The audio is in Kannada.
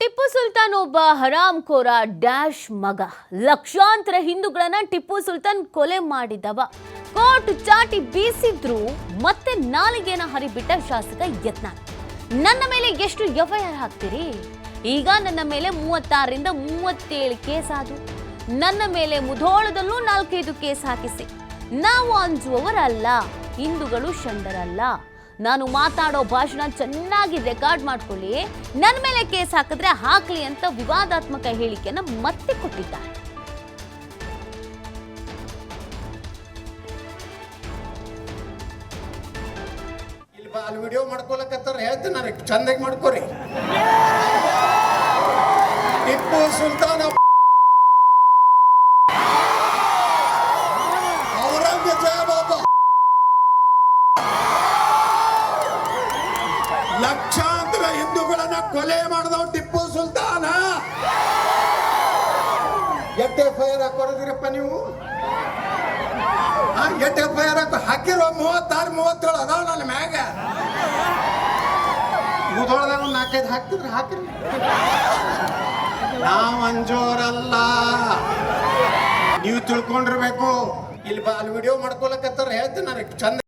ಟಿಪ್ಪು ಸುಲ್ತಾನ್ ಒಬ್ಬ ಹರಾಮ್ಖೋರ ಡ್ಯಾಶ್ ಮಗ. ಲಕ್ಷಾಂತರ ಹಿಂದೂಗಳನ್ನ ಟಿಪ್ಪು ಸುಲ್ತಾನ್ ಕೊಲೆ ಮಾಡಿದವ. ಕೋರ್ಟ್ ಚಾಟಿ ಬೀಸಿದ್ರು ಮತ್ತೆ ನಾಲಿಗೆನ ಹರಿಬಿಟ್ಟ ಶಾಸಕ ಯತ್ನ ನನ್ನ ಮೇಲೆ ಎಷ್ಟು ಎಫ್ಐಆರ್ ಹಾಕ್ತೀರಿ? ಈಗ ನನ್ನ ಮೇಲೆ ಮೂವತ್ತಾರರಿಂದ ಮೂವತ್ತೇಳು ಕೇಸ್ ಆದವು ನನ್ನ ಮೇಲೆ ಮುಧೋಳದಲ್ಲೂ ನಾಲ್ಕೈದು ಕೇಸ್ ಹಾಕಿಸಿ. ನಾವು ಅಂಜುವವರಲ್ಲ, ಹಿಂದೂಗಳು ಷಂಡರಲ್ಲ ನಾನು ಮಾತಾಡೋ ಭಾಷಣ ಚೆನ್ನಾಗಿ ರೆಕಾರ್ಡ್ ಮಾಡ್ಕೊಳ್ಳಿ. ನನ್ನ ಮೇಲೆ ಕೇಸ್ ಹಾಕಿದ್ರೆ ಹಾಕ್ಲಿ ಅಂತ ವಿವಾದಾತ್ಮಕ ಹೇಳಿಕೆಯನ್ನು ಮತ್ತೆ ಕೊಟ್ಟಿದ್ದಾರೆ. ಅಲ್ಲಿ ವಿಡಿಯೋ ಮಾಡ್ಕೊಳಕತ್ತಾರ ಹೇಳ್ತೀನಿ ನನಗೆ ಚಂದಾಗಿ ಮಾಡ್ಕೋರಿ. ಟಿಪ್ಪು ಸುಲ್ತಾನ ಔರಂಗಜೇಬ ಒಬ್ಬ ಲಕ್ಷಾಂತರ ಹಿಂದೂಗಳನ್ನ ಕೊಲೆ ಮಾಡಿದವ ಟಿಪ್ಪು ಸುಲ್ತಾನ. ಎಟ್ಟೆ ಫೈರ್ ಹಾಕೊಡದಿರಪ್ಪ ನೀವು? ಆ, ಫೈರ್ ಹಾಕೋ ಹಾಕಿರೋ ಮೂವತ್ತಾರು ಮೂವತ್ತೇಳು ಅದಾವ ನನ್ನ ಮ್ಯಾಗ. ಮುದೋಳದಾಗ ಒಂದು ನಾಲ್ಕೈದು ಹಾಕ್ತಿದ್ರೆ ಹಾಕಿರಿ. ನಾವು ಅಂಜೋರಲ್ಲ ನೀವು ತಿಳ್ಕೊಂಡಿರ್ಬೇಕು. ಇಲ್ಲಿ ಬಾ ಅಲ್ಲಿ ವಿಡಿಯೋ ಮಾಡ್ಕೊಳಕತ್ತಾರ ಹೇಳ್ತೀನಿ ನನಗೆ ಚಂದ